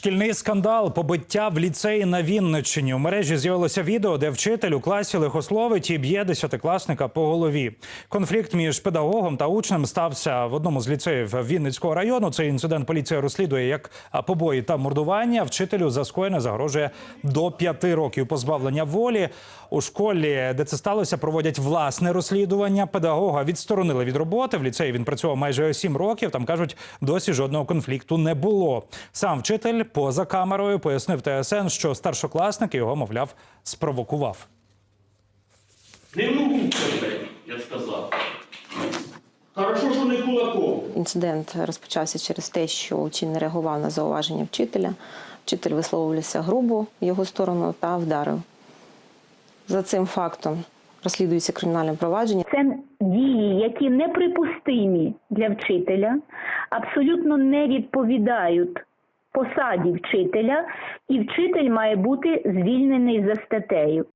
Шкільний скандал, побиття в ліцеї на Вінниччині. У мережі з'явилося відео, де вчитель у класі лихословить і б'є десятикласника по голові. Конфлікт між педагогом та учнем стався в одному з ліцеїв Вінницького району. Цей інцидент поліція розслідує як побої та мордування. Вчителю за скоєне загрожує до п'яти років позбавлення волі. У школі, де це сталося, проводять власне розслідування. Педагога відсторонили від роботи. В ліцеї він працював майже сім років. Там кажуть, досі жодного конфлікту не було. Сам вчитель поза камерою пояснив ТСН, що старшокласник його, мовляв, спровокував. Не рухайся, я сказав. Хорошо, що не кулаком. Інцидент розпочався через те, що учень не реагував на зауваження вчителя. Вчитель висловлювався грубо в його сторону та вдарив. За цим фактом розслідується кримінальне провадження. Це дії, які неприпустимі для вчителя, абсолютно не відповідають посаді вчителя, і вчитель має бути звільнений за статтею.